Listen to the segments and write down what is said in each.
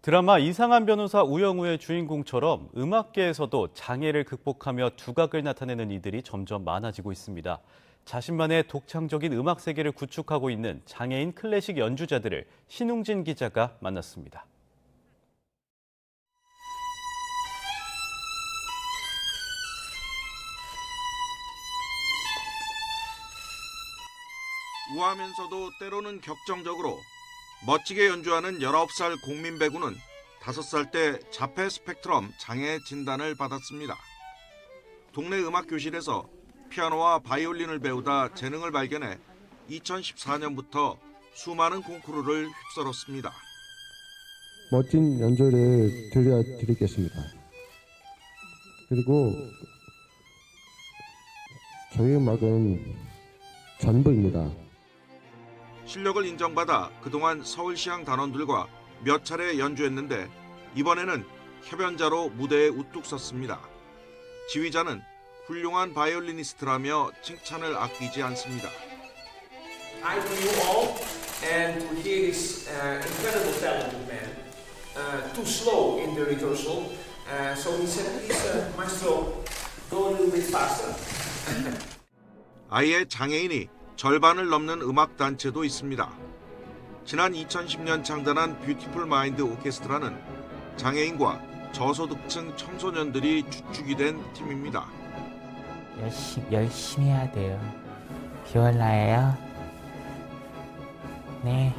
드라마 이상한 변호사 우영우의 주인공처럼 음악계에서도 장애를 극복하며 두각을 나타내는 이들이 점점 많아지고 있습니다. 자신만의 독창적인 음악 세계를 구축하고 있는 장애인 클래식 연주자들을 신웅진 기자가 만났습니다. 우아하면서도 때로는 격정적으로 멋지게 연주하는 19살 공민 배구는 5살 때 자폐 스펙트럼 장애 진단을 받았습니다. 동네 음악 교실에서 피아노와 바이올린을 배우다 재능을 발견해 2014년부터 수많은 콩쿠르를 휩쓸었습니다. 멋진 연주를 들려드리겠습니다. 그리고 저희 음악은 전부입니다. 실력을 인정받아 그동안 서울시향 단원들과 몇 차례 연주했는데 이번에는 협연자로 무대에 우뚝 섰습니다. 지휘자는 훌륭한 바이올리니스트라며 칭찬을 아끼지 않습니다. I you all and to hear this uh, incredible talented man. Uh, too slow in the rehearsal, uh, so he said, "Please, uh, maestro, go a little bit faster." 아예 장애인이 절반을 넘는 음악 단체도 있습니다. 지난 2010년 창단한 뷰티풀 마인드 오케스트라는 장애인과 저소득층 청소년들이 주축이 된 팀입니다. 열심히, 열심히 해야 돼요. 비올라예요? 네,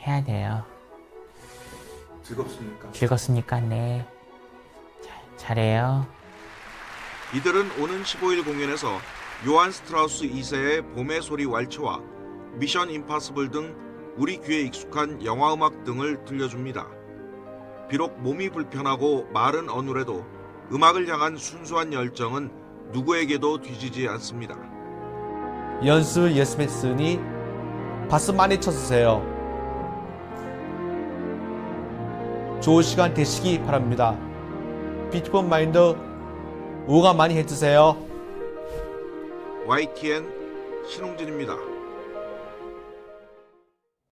해야 돼요. 즐겁습니까? 즐겁습니까? 네. 잘, 잘해요. 이들은 오는 15일 공연에서 요한 스트라우스 2세의 봄의 소리 왈츠와 미션 임파서블 등 우리 귀에 익숙한 영화 음악 등을 들려줍니다. 비록 몸이 불편하고 말은 어눌해도 음악을 향한 순수한 열정은 누구에게도 뒤지지 않습니다. 열심히 했으니 박수 많이 쳐주세요. 좋은 시간 되시기 바랍니다. 비트폰 마인드 응원 많이 해주세요. YTN 신홍진입니다.